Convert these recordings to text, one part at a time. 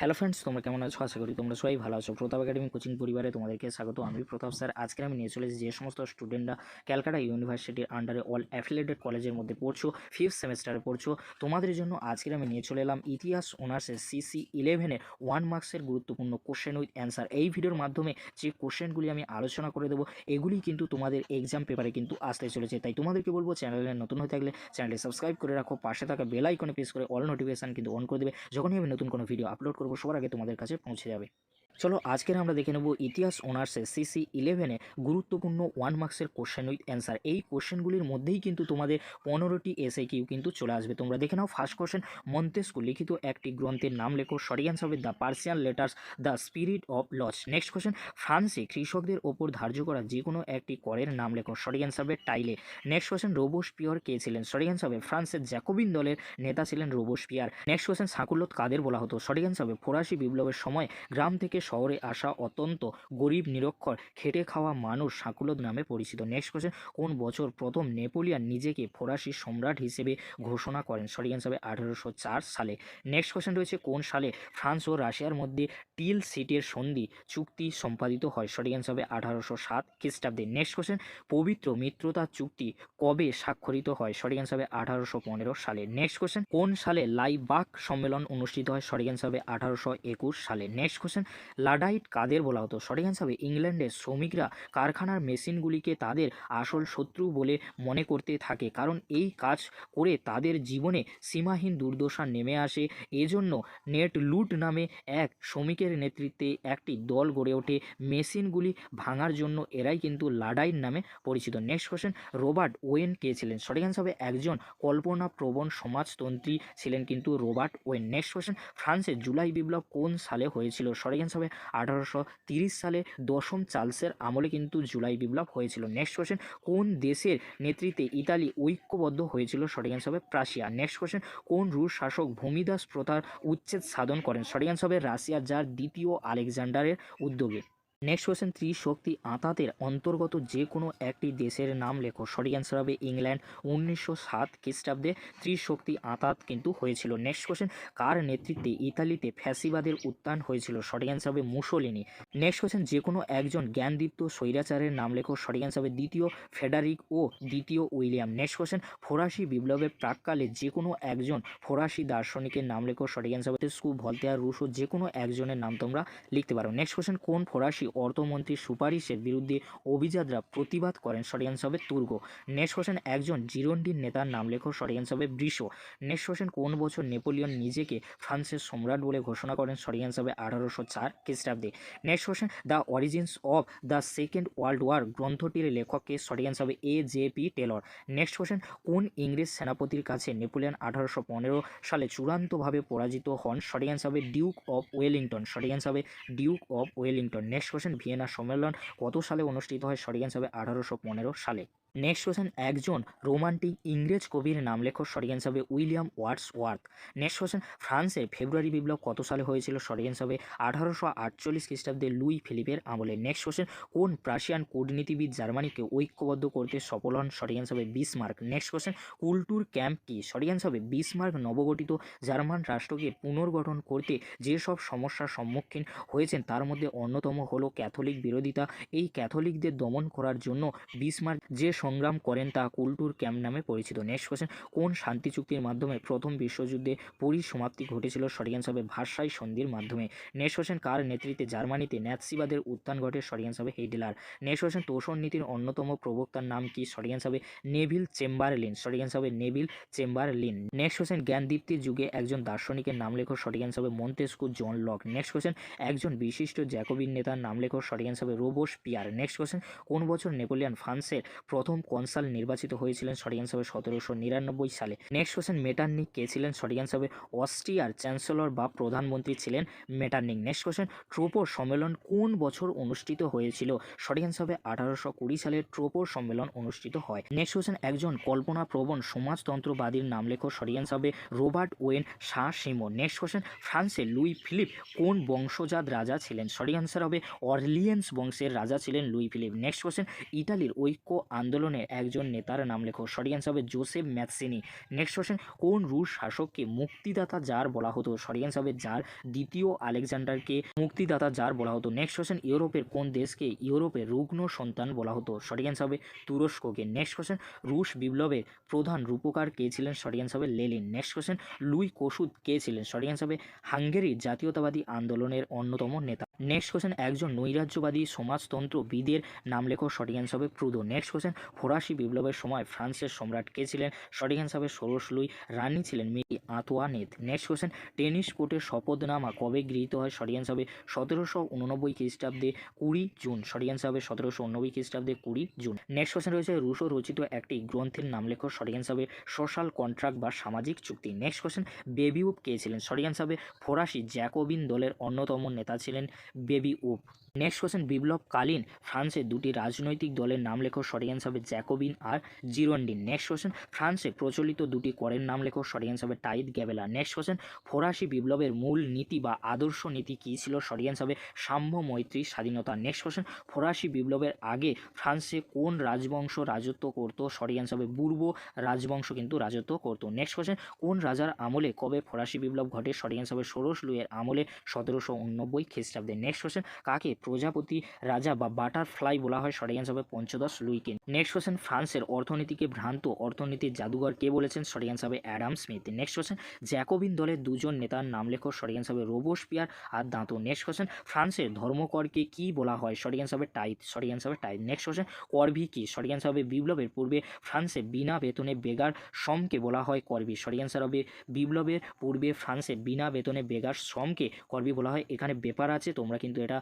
Hello friends তোমরা কেমন আছো? আশা করি তোমরা সবাই ভালো আছো। প্রতাপ একাডেমি কোচিং পরিবারে তোমাদেরকে স্বাগত। আমি প্রতাপ স্যার। আজকে আমি নিয়ে চলেছি যে সমস্ত স্টুডেন্টরা ক্যালকাটা ইউনিভার্সিটির আন্ডারে অল অ্যাফিলেটেড কলেজের মধ্যে পড়ছো ফিফথ সেমিস্টারে পড়ছো। তোমাদের জন্য আজকে আমি নিয়ে চলে এলাম ইতিহাস অনার্সের সিসি ইলেভেনের ওয়ান মার্কসের গুরুত্বপূর্ণ কোশ্চেন উইথ অ্যান্সার এই ভিডিওর মাধ্যমে যে কোশ্চেনগুলি আমি আলোচনা করে দেবো এগুলি কিন্তু তোমাদের এক্সাম পেপারে কিন্তু আসতে চলেছে। তাই তোমাদেরকে বলব চ্যানেলে নতুন হয়ে থাকলে চ্যানেলটি সাবস্ক্রাইব করে রাখো। পাশে থাকা বেল আইকনে প্রেস করে অল নোটিফিকেশান কিন্তু অন করে দেবে। যখনই আমি নতুন কোনো ভিডিও আপলোড করব সবার আগে তোমাদের কাছে পৌঁছে যাবে চলো আজকের আমরা দেখে নেব ইতিহাস অনার্সের সিসি ইলেভেনে গুরুত্বপূর্ণ ওয়ান মার্কসের কোশ্চেন উইথ অ্যান্সার এই কোশ্চেনগুলির মধ্যেই কিন্তু তোমাদের পনেরোটি এসে কিউ কিন্তু চলে আসবে। তোমরা দেখে নাও ফার্স্ট কোশ্চেন মন্তেস্কু লিখিত একটি গ্রন্থের নাম লেখো। সরি অ্যান্সার হবে the Persian letters the spirit of laws next question ফ্রান্সে কৃষকদের ওপর ধার্য করা যে কোনো একটি করের নাম লেখো। সরি অ্যান্সার হবে টাইলে নেক্সট কোশ্চেন রোবোস্পিয়র কে ছিলেন? সরি অ্যান্সার হবে ফ্রান্সের জ্যাকোবিন দলের নেতা ছিলেন রোবোস্পিয়ার নেক্সট কোশ্চেন সাকুল্লত কাদের বলা হতো? সরি অ্যান্সার হবে ফরাসি বিপ্লবের সময় গ্রাম থেকে শহরে আসা অত্যন্ত গরিব, নিরক্ষর, খেটে খাওয়া মানুষ সাকুলত নামে পরিচিত। নেক্সট কোশ্চেন কোন বছর প্রথম নেপোলিয়ান নিজেকে ফরাসি সম্রাট হিসেবে ঘোষণা করেন? সরি অ্যান্সার হবে আঠারোশো সালে। নেক্সট কোশ্চেন রয়েছে, কোন সালে ফ্রান্স ও রাশিয়ার মধ্যে টিল সিটের সন্ধি চুক্তি সম্পাদিত হয়? সরি অ্যান্সার হবে আঠারোশো সাত খ্রিস্টাব্দে। নেক্সট কোশ্চেন পবিত্র মিত্রতা চুক্তি কবে স্বাক্ষরিত হয়? সরি অ্যান্সার হবে আঠারোশো পনেরো সালে। নেক্সট কোশ্চেন কোন সালে লাইবাক সম্মেলন অনুষ্ঠিত হয়? সরি অ্যান্সার হবে আঠারোশো একুশ সালে। নেক্সট কোশ্চেন লাডাইট কাদের বলা হতো? সঠিক অ্যান্সার হবে ইংল্যান্ডের শ্রমিকরা কারখানার মেশিনগুলিকে তাদের আসল শত্রু বলে মনে করতে থাকে। কারণ এই কাজ করে তাদের জীবনে সীমাহীন দুর্দশা নেমে আসে। এজন্য নেট লুট নামে এক শ্রমিকের নেতৃত্বে একটি দল গড়ে ওঠে। মেশিনগুলি ভাঙার জন্য এরাই কিন্তু লাডাইন নামে পরিচিত। নেক্সট কোশ্চেন রোবার্ট ওয়েন কে ছিলেন? সঠিক অ্যান্সার হবে একজন কল্পনাপ্রবণ সমাজতন্ত্রী ছিলেন কিন্তু রোবার্ট ওয়েন। নেক্সট কোশ্চেন ফ্রান্সের জুলাই বিপ্লব কোন সালে হয়েছিল? সঠিক অ্যান্সার হবে আঠারোশো সালে দশম চার্লসের আমলে কিন্তু জুলাই বিপ্লব হয়েছিল। নেক্সট কোয়েশ্চেন কোন দেশের নেতৃত্বে ইতালি ঐক্যবদ্ধ হয়েছিল? সঠিক অ্যান্সার হবে প্রাশিয়া। নেক্সট কোয়েশ্চেন কোন রুশ শাসক ভূমিদাস প্রথার উচ্ছেদ সাধন করেন? সঠিক অ্যান্সার হবে রাশিয়া, যার দ্বিতীয় আলেকজান্ডারের উদ্যোগে। নেক্সট কোয়েশ্চেন ত্রিশক্তি আঁতাতের অন্তর্গত যে কোনো একটি দেশের নাম লেখো। সঠিক অ্যান্সার হবে ইংল্যান্ড। উনিশশো সাত খ্রিস্টাব্দে ত্রিশক্তি আঁতাত কিন্তু হয়েছিল। নেক্সট কোয়েশ্চেন কার নেতৃত্বে ইতালিতে ফ্যাসিবাদের উত্থান হয়েছিল? সঠিক অ্যান্সার হবে মুসোলিনি। নেক্সট কোয়েশ্চেন যে কোনো একজন জ্ঞানদীপ্ত স্বৈরাচারের নাম লেখো। সঠিক অ্যান্সার হবে দ্বিতীয় ফেডারিক ও দ্বিতীয় উইলিয়াম। নেক্সট কোয়েশ্চেন ফরাসি বিপ্লবের প্রাককালে যে কোনো একজন ফরাসি দার্শনিকের নাম লেখো। সঠিক অ্যান্সার হবে স্কু ভলতেয়ার রুশো যে কোনো একজনের নাম তোমরা লিখতে পারো। নেক্সট কোয়েশ্চেন কোন ফরাসি অর্থমন্ত্রীর সুপারিশের বিরুদ্ধে অভিজাতরা প্রতিবাদ করেন অ্যান্সার হবে তুর্গ। নেক্সট কোশ্চেন একজন জিরন্ডির নেতার নাম লেখো সঠিক অ্যান্সার হবে বৃষ। নেক্সট কোশ্চেন কোন বছর নেপোলিয়ন নিজেকে ফ্রান্সের সম্রাট বলে ঘোষণা করেন অ্যান্সার হবে আঠারোশো চার খ্রিস্টাব্দে। Next question the origins of the second world war গ্রন্থটির লেখককে অ্যান্সার হবে A J P Taylor. Next question কোন ইংরেজ সেনাপতির কাছে নেপোলিয়ন আঠারোশো পনেরো সালে চূড়ান্তভাবে পরাজিত হন সঠিক হবে ডিউক অফ ওয়েলিংটন। সঠিক হবে duke of Wellington. Next question Vienna সম্মেলন। কত সালে অনুষ্ঠিত হয়? সঠিক অ্যান্সার হবে আঠারোশো পনেরো সালে। নেক্সট কোশ্চেন, একজন রোমান্টিক ইংরেজ কবির নাম লেখো সঠিক অ্যান্সার হবে William Wordsworth next question ফ্রান্সের ফেব্রুয়ারি বিপ্লব কত সালে হয়েছিল সঠিক অ্যান্সার হবে আঠারোশো আটচল্লিশ খ্রিস্টাব্দে লুই ফিলিপের আমলে। নেক্সট কোশ্চেন, কোন প্রাশিয়ান কূটনীতিবিদ জার্মানিকে ঐক্যবদ্ধ করতে সফল হন সঠিক অ্যান্সার হবে Bismarck? Next question, Kulturkampf কি সঠিক অ্যান্সার হবে বিসমার্ক নবগঠিত জার্মান রাষ্ট্রকে পুনর্গঠন করতে যেসব সমস্যার সম্মুখীন হয়েছেন তার মধ্যে অন্যতম হলো ক্যাথলিক বিরোধিতা। এই ক্যাথলিকদের দমন করার জন্য বিসমার্ক যে সংগ্রাম করেন তা কুলটুর ক্যাম্প নামে পরিচিত। নেক্সট কোশ্চেন কোন শান্তি চুক্তির মাধ্যমে প্রথম বিশ্বযুদ্ধে পরিসমাপ্তি ঘটেছিল সঠিক অ্যান্সার হবে সন্ধির মাধ্যমে? নেক্সট কোশ্চেন কার নেতৃত্বে জার্মানিতে ন্যাৎসিবাদের উত্থান ঘটে সঠিক অ্যান্সার হবে হেডলার। নেক্সট কোশ্চেন তোষণ নীতির অন্যতম প্রবক্তার নাম কি? সঠিক অ্যান্সার হবে নেভিল চেম্বারলিন। সঠিক অ্যান্সার হবে নেভিল চেম্বারলিন। নেক্সট কোশ্চেন জ্ঞানদীপ্তির যুগে একজন দার্শনিকের নাম লেখো সঠিক অ্যান্সার হবে Montesquieu John Locke. Next question একজন বিশিষ্ট জ্যাকোবিন নেতার নাম লেখো সঠিক অ্যান্সার হবে রোবোস পিয়ার। নেক্সট কোশ্চেন কোন বছর নেপোলিয়ান ফ্রান্সের প্রথম কনসাল নির্বাচিত হয়েছিলেন সঠিক অ্যান্সার হবে সতেরোশো নিরানব্বই সালে? নেক্সট কোশ্চেন মেটার্নিক কে ছিলেন সঠিক অ্যান্সার হবে অস্ট্রিয়ার চ্যান্সেলর বা প্রধানমন্ত্রী ছিলেন মেটার্নিক নেক্সট কোশ্চেন ট্রোপোর সম্মেলন কোন বছর অনুষ্ঠিত হয়েছিল? সঠিক অ্যান্সার হবে আঠারোশো কুড়ি সালে ট্রোপোর সম্মেলন অনুষ্ঠিত হয়। নেক্সট কোশ্চেন একজন কল্পনাপ্রবণ সমাজতন্ত্রবাদীর নাম লেখো সঠিক অ্যান্সার হবে রোবার্ট ওয়েন শাহ সিমো নেক্সট কোশ্চেন ফ্রান্সে লুই ফিলিপ কোন বংশজাত রাজা ছিলেন? সঠিক অ্যান্সার হবে অরলিয়েন্স বংশের রাজা ছিলেন লুই ফিলিপ। নেক্সট কোশ্চেন ইটালির ঐক্য আন্দোলন আন্দোলনের একজন নেতার নাম লেখো। সঠিক অ্যান্সার হবে জোসেফ ম্যাথসিনি নেক্সট কোশ্চেন, কোন রুশ শাসককে মুক্তিদাতা যার বলা হতো? সঠিক অ্যান্সার হবে জার দ্বিতীয় আলেকজান্ডারকে মুক্তিদাতা যার বলা হতো। নেক্সট কোশ্চেন, ইউরোপের কোন দেশকে ইউরোপের রুগ্ন সন্তান বলা হতো? সঠিক অ্যান্সার হবে তুরস্ককে। নেক্সট কোশ্চেন, রুশ বিপ্লবের প্রধান রূপকার কে ছিলেন? সঠিক অ্যান্সার হবে Lenin next question, Louis Kossuth কে ছিলেন? সঠিক অ্যান্সার হবে হাঙ্গেরির জাতীয়তাবাদী আন্দোলনের অন্যতম নেতা। নেক্সট কোশ্চেন একজন নৈরাজ্যবাদী সমাজতন্ত্রবিদের নাম লেখো সঠিক অ্যান্সার হবে প্রুদো। নেক্সট কোশ্চেন ফরাসি বিপ্লবের সময় ফ্রান্সের সম্রাট কে ছিলেন? সঠিক অ্যান্সার হবে ষোড়শ লুই। রানী ছিলেন Marie Antoinette next question tennis কোর্টের শপথনামা কবে গৃহীত হয়? সঠিক অ্যান্সার হবে সতেরোশো উননব্বই খ্রিস্টাব্দে কুড়ি জুন। সঠিক অ্যান্সার হবে সতেরোশো উননব্বই খ্রিস্টাব্দে কুড়ি জুন। নেক্সট কোশ্চেন রয়েছে, রুশো রচিত একটি গ্রন্থের নাম লেখো। সঠিক অ্যান্সার হবে সোশ্যাল কন্ট্রাক্ট বা সামাজিক চুক্তি। নেক্সট কোশ্চেন বেবি উপ কে ছিলেন? সঠিক অ্যান্সার হবে ফরাসি জ্যাকোবিন দলের অন্যতম নেতা ছিলেন बेबी ओप নেক্সট কোশ্চেন, বিপ্লবকালীন ফ্রান্সে দুটি রাজনৈতিক দলের নাম লেখো সঠিক অ্যান্সার হবে জ্যাকোবিন আর জিরোন্ডিন। নেক্সট কোশ্চেন, ফ্রান্সে প্রচলিত দুটি করের নাম লেখো সঠিক অ্যান্সার হবে টাইদ গ্যাবেলা। নেক্সট কোশ্চেন, ফরাসি বিপ্লবের মূল নীতি বা আদর্শ নীতি কী ছিল? সঠিক অ্যান্সার হবে সাম্য মৈত্রী স্বাধীনতা। নেক্সট কোশ্চেন, ফরাসি বিপ্লবের আগে ফ্রান্সে কোন রাজবংশ রাজত্ব করতো? সঠিক অ্যান্সার হবে পূর্ব রাজবংশ কিন্তু রাজত্ব করতো। নেক্সট কোশ্চেন, কোন রাজার আমলে কবে ফরাসি বিপ্লব ঘটে? সঠিক অ্যান্সার হবে ষোড়শ লুইয়ের আমলে সতেরোশো উননব্বই খ্রিস্টাব্দে। নেক্সট কোশ্চেন, কাকে প্রজাপতি, রাজা বা বাটারফ্লাই বলা হয় সঠিক অ্যান্সার হবে পঞ্চদশ লুইকে। নেক্সট কোশ্চেন ফ্রান্সের অর্থনীতিকে ভ্রান্ত অর্থনীতির জাদুঘর কে বলেছেন? সঠিক অ্যান্সার হবে Adam Smith. Next question Jacobin দলের দুজন নেতার নাম লেখো। সঠিক অ্যান্সার হবে রোবোস্পিয়ার আর দাঁতো। নেক্সট কোশ্চেন ফ্রান্সের ধর্মকরকে কি বলা হয়? সঠিক অ্যান্সার হবে টাইট সঠিক অ্যান্সার হবে টাইট। নেক্সট কোশ্চেন করভি কি? সঠিক অ্যান্সার হবে বিপ্লবের পূর্বে ফ্রান্সে বিনা বেতনে বেগার শ্রমকে বলা হয় করবি সঠিক অ্যান্সার হবে বিপ্লবের পূর্বে ফ্রান্সে বিনা বেতনে বেগার শ্রমকে করবি বলা হয়। এখানে ব্যাপার আছে, তোমরা কিন্তু এটা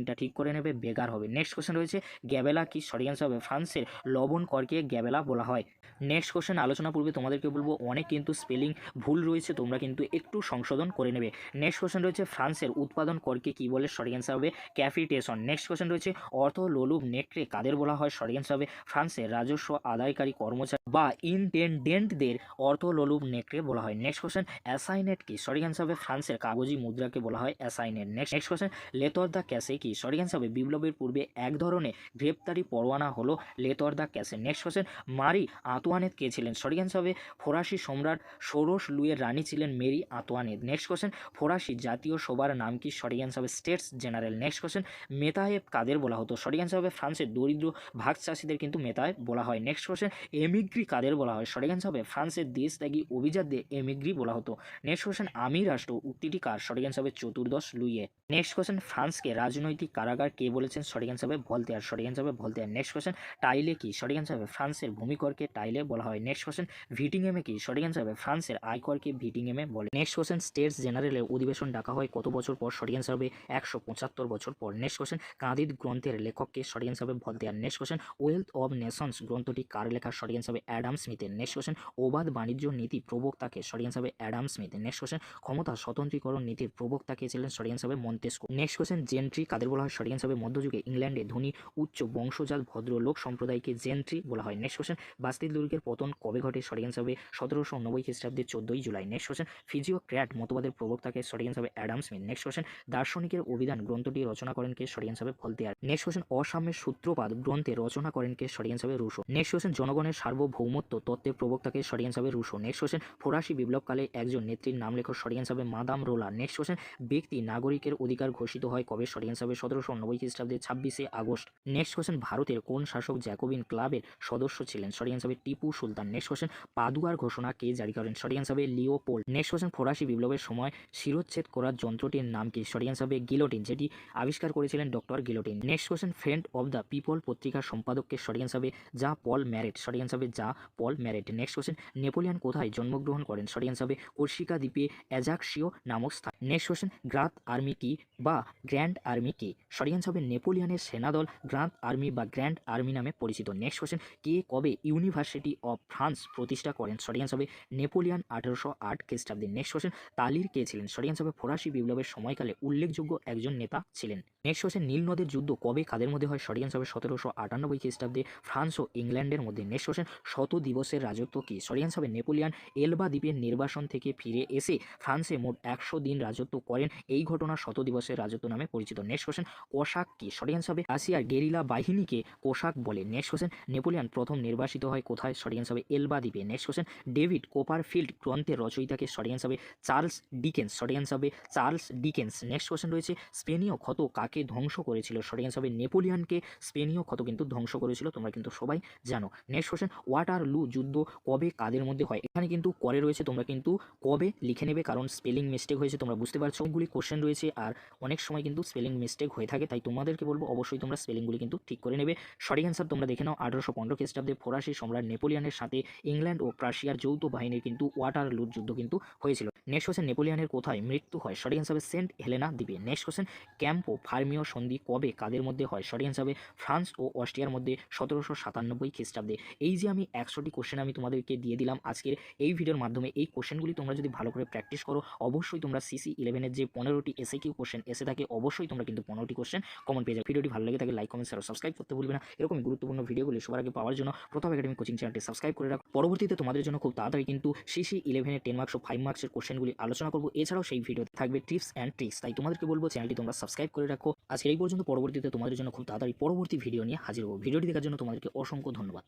স্পেলিংটা ঠিক করে নেবে বেগার হবে। নেক্সট কোশ্চেন রয়েছে, গ্যাবেলা কি সরি অ্যান্সার হবে ফ্রান্সের লবণ করকে গ্যাবেলা বলা হয়? নেক্সট কোশ্চেন আলোচনা পূর্বে তোমাদেরকে বলব, অনেক কিন্তু স্পেলিং ভুল রয়েছে, তোমরা কিন্তু একটু সংশোধন করে নেবে। নেক্সট কোশ্চেন রয়েছে, ফ্রান্সের উৎপাদন করকে কি বলে? সঠিক অ্যান্সার হবে ক্যাফিটেশন নেক্সট কোশ্চেন রয়েছে, অর্থ লোলুভ নেকড়ে কাদের বলা হয়? সঠিক অ্যান্সার হবে, ফ্রান্সের রাজস্ব আদায়কারী কর্মচারী বা ইনটেন্ডেন্টদের অর্থ লোলুভ নেকড়ে বলা হয়। নেক্সট কোশ্চেন অ্যাসাইনেট কি? সঠিক অ্যান্সার হবে, ফ্রান্সের কাগজি মুদ্রাকে বলা হয় assignat next next question lettre de cachet কি? সঠিক অ্যান্সার হবে, বিপ্লবের পূর্বে এক ধরনের গ্রেপ্তারি পরোয়ানা হলো lettre de cachet. Next question Marie Antoinette কে ছিলেন? সঠিক অ্যান্সার হবে, ফরাসি সম্রাট ষোড়শ লুইয়ের রানী ছিলেন মেরি আতোয়ানেত নেক্সট কোশ্চেন ফরাসি জাতীয় সভার নাম কি? সঠিক অ্যান্সার হবে, স্টেটস জেনারেল। নেক্সট কোশ্চেন মেতাহেব কাদের বলা হতো? সঠিক অ্যান্সার হবে, ফ্রান্সের দরিদ্র ভাগ চাষিদের কিন্তু মেতাহেব বলা হয়। নেক্সট কোশ্চেন এমিগ্রি কাদের বলা হয়? সঠিক অ্যান্সার হবে, ফ্রান্সের দেশ ত্যাগী অভিজাতদের এমিগ্রি বলা হতো। নেক্সট কোশ্চেন আমি রাষ্ট্র উক্তিটি কার? সঠিক অ্যান্সার হবে, চতুর্দশ লুইয়ে নেক্সট কোশ্চেন ফ্রান্সকে রাজনৈতিক কারাগার কে বলেছেন? সঠিক অ্যান্সার হবে, ভলতেয়ার। সঠিক অ্যান্সার হবে, ভলতেয়ার। নেক্সট কোশ্চেন টাইলে কি? সঠিক অ্যান্সার হবে, ফ্রান্সের ভূমিকরকে টাইলে বলা হয়। নেক্সট কোশ্চেন ভিটিংএমে কি? সঠিক অ্যান্সার হবে ফ্রান্সের আয়করকে ভিটিংএমে বলে। নেক্সট কোশ্চেন স্টেটস জেনারেলের অধিবেশন ডাকা হয় কত বছর পর? সঠিক অ্যান্সার হবে একশো পঁচাত্তর বছর পর। নেক্সট কোশ্চেন কাঁদিদ গ্রন্থের লেখককে সঠিক অ্যান্সার হবে Voltaire. Next question Wealth of Nations গ্রন্থটি কার লেখা? সঠিক অ্যান্সার হবে অ্যাডাম স্মিথের। নেক্সট কোশ্চেন অবাধ বাণিজ্য নীতি প্রবক্তাকে সঠিক অ্যান্সার হবে অ্যাডাম স্মিথের। নেক্সট কোশ্চেন ক্ষমতা স্বতন্ত্রীকরণ নীতির প্রবক্তা কে ছিলেন? সঠিক অ্যান্সার হবে মন্তেস্কো। নেক্সট কোশ্চেন জেন্ট্রি কাদের বলা হয়? সঠিক অ্যান্সার হবে মধ্যযুগে ইংল্যান্ডে ধনী, উচ্চ বংশজাত ভদ্রলোক সম্প্রদায়কে জেন্ট্রি বলা হয়। নেক্সট কোশ্চেন বাস্তিল দুর্গের পতন কবে ঘটে? সঠিক অ্যান্সার হবে সতেরোশো নব্বই খ্রিস্টাব্দে চোদ্দই July. Next question physiocrat মতবাদের প্রবক্তাকে সঠিক অ্যান্সার হবে অ্যাডাম স্মিথ। নেক্সট কোশ্চেন দার্শনিকের অভিধান গ্রন্থটি রচনা করেন কে? সঠিক অ্যান্সার হবে ভলতেয়ার নেক্সট কোশ্চেন অসাম্যের সূত্রপাত গ্রন্থে রচনা করেন কে? সঠিক অ্যান্সার হবে রুশো। নেক্সট কোশ্চেন জনগণের সার্বভৌমত্ব তত্ত্বের প্রবক্তাকে সঠিক অ্যান্সার হবে রুশো। নেক্সট কোশ্চেন ফরাসি বিপ্লবকালে একজন নেত্রীর নাম লেখক সঠিক অ্যান্সার হবে মাদাম রোলা নেক্সট কোশ্চেন ব্যক্তি নাগরিকের অধিকার ঘোষিত হয় কবে? সঠিক অ্যান্সার হবে সতেরোশো নব্বই খ্রিস্টাব্দে ছাব্বিশে আগস্ট। নেক্সট কোশ্চেন ভারতের কোন শাসক জ্যাকোবিন ক্লাবের সদস্য ছিলেন? সঠিক অ্যান্সার হবে টিপু সুলতান নেক্সট কোশ্চেন পাদুয়ার ঘোষণা কে জারি করেন? সঠিক অ্যান্সার হবে লিওপোল নেক্সট কোশ্চেন ফরাসি বিপ্লবের সময় শিরোচ্ছেদ করার যন্ত্রটির নাম কি? সঠিক অ্যান্সার হবে গিলোটিন, যেটি আবিষ্কার করেছিলেন doctor Guillotine. Next question friend of the people পত্রিকার সম্পাদককে সঠিক অ্যান্সার হবে যা পল ম্যারেট সঠিক অ্যান্সার হবে যা Paul Marat. Next question Napoleon কোথায় জন্মগ্রহণ করেন? সঠিক অ্যান্সার হবে কর্সিকা দ্বীপে অ্যাজাক্সিও নামক স্থান। নেক্সট কোশ্চেন গ্রাত আর্মি কি বা গ্র্যান্ড আর্মি কি? সঠিক অ্যান্সার হবে নেপোলিয়ানের সেনাদল গ্রান্ড আর্মি বা গ্র্যান্ড আর্মি নামে পরিচিত। নেক্সট কোশ্চেন কে কবে ইউনিভার্সিটি ইউনিভার্সিটি অফ ফ্রান্স প্রতিষ্ঠা করেন। সঠিক হবে নেপোলিয়ান আঠেরোশো আট খ্রিস্টাব্দে। নেক্সট কোশ্চেন তালির কে ছিলেন? সঠিক হবে ফরাসি বিপ্লবের সময়কালে উল্লেখযোগ্য একজন নেতা ছিলেন। নেক্সট কোশ্চেন নীল নদের যুদ্ধ কবে কাদের মধ্যে হয়? সঠিক হবে সতেরোশো আটানব্বই খ্রিস্টাব্দে ফ্রান্স ও ইংল্যান্ডের মধ্যে। নেক্সট কোশ্চেন শত দিবসের রাজত্ব কি? সঠিক হবে নেপোলিয়ান এলবা দ্বীপের নির্বাসন থেকে ফিরে এসে ফ্রান্সে মোট একশো দিন রাজত্ব করেন। এই ঘটনা শত দিবসের রাজত্ব নামে পরিচিত। নেক্সট কোশ্চেন কোশাক কি? সঠিক হবে রাশিয়ার গেরিলা বাহিনীকে কোশাক বলে। নেক্সট কোশ্চেন নেপোলিয়ান প্রথম নির্বাসিত হয় কোথায়? সঠিক অ্যান্সার হবে এলবা দ্বীপে নেক্সট কোশ্চেন ডেভিড কোপারফিল্ড গ্রন্থের রচয়িতাকে সঠিক অ্যান্সার হবে চার্লস ডিকেন্স সঠিক অ্যান্সার হবে চার্লস ডিকেন্স নেক্সট কোশ্চেন রয়েছে, স্পেনীয় ক্ষত কাকে ধ্বংস করেছিল? সঠিক অ্যান্সার হবে নেপোলিয়ানকে স্পেনীয় ক্ষত কিন্তু ধ্বংস করেছিল, তোমরা কিন্তু সবাই জানো। নেক্সট কোশ্চেন ওয়াটার লু যুদ্ধ কবে কাদের মধ্যে হয়? এখানে কিন্তু করে রয়েছে, তোমরা কিন্তু কবে লিখে নেবে, কারণ স্পেলিং মিস্টেক হয়েছে, তোমরা বুঝতে পারছ। অনেকগুলি কোশ্চেন রয়েছে, আর অনেক সময় কিন্তু স্পেলিং মিস্টেক হয়ে থাকে, তাই তোমাদেরকে বলব, অবশ্যই তোমরা স্পেলিংগুলি কিন্তু ঠিক করে নেবে। সঠিক অ্যান্সার তোমরা দেখে নাও, আঠারোশো পনেরো খ্রিস্টাব্দে ফরাসি সম্রাট নেপোলিয়ানের সাথে ইংল্যান্ড ও প্রাশিয়ার যৌথ বাহিনীর কিন্তু ওয়াটার লুট যুদ্ধ কিন্তু হয়েছিল। নেক্সট কোশ্চেন, নেপোলিয়ানের কোথায় মৃত্যু হয়? সঠিক অ্যান্সার হবে সেন্ট হেলেনা দ্বীপে। নেক্সট কোশ্চেন, ক্যাম্পো ফার্মিও সন্ধি কবে, কাদের মধ্যে হয়? সঠিক অ্যান্সার হবে ফ্রান্স ও অস্ট্রিয়ার মধ্যে সতেরোশো সাতানব্বই খ্রিস্টাব্দে। এই যে আমি একশোটি কোশ্চেন আমি তোমাদেরকে দিয়ে দিলাম আজকের এই ভিডিওর মাধ্যমে, এই কোশ্চেনগুলি তোমরা যদি ভালো করে প্র্যাকটিস করো, অবশ্যই তোমরা সিসি ইলেভেনের যে পনেরোটি এসে কিউ কোশ্চেন এসে থাকে, অবশ্যই তোমরা কিন্তু পনেরোটি কোশ্চেন কমন পেয়ে যাবে ভিডিওটি ভালো লাগে থাকে লাইক কমেন্ট শেয়ার সাবস্ক্রাইব করতে ভুলবে না। এরকম গুরুত্বপূর্ণ ভিডিওগুলি সবার আগে পাওয়ার জন্য প্রথম একাডেমি কোচিং চ্যানেলটি সাবস্ক্রাইব করে রাখো। পরবর্তীতে তোমাদের জন্য খুব তাড়াতাড়ি কিন্তু সিসি ইলেভেনের টেন মার্কস ও ফাইভ মার্কসের কোশ্চেনগুলি আলোচনা করব। এছাড়াও সেই ভিডিওতে থাকবে টিপস অ্যান্ড ট্রিক্স তাই তোমাদেরকে বলব চ্যানেলটি তোমরা সাবস্ক্রাইব করে রাখো। আজকের এই পর্যন্ত, পরবর্তীতে তোমাদের জন্য খুব তাড়াতাড়ি পরবর্তী ভিডিও নিয়ে হাজির হব। ভিডিওটি দেখার জন্য তোমাদেরকে অসংখ্য ধন্যবাদ।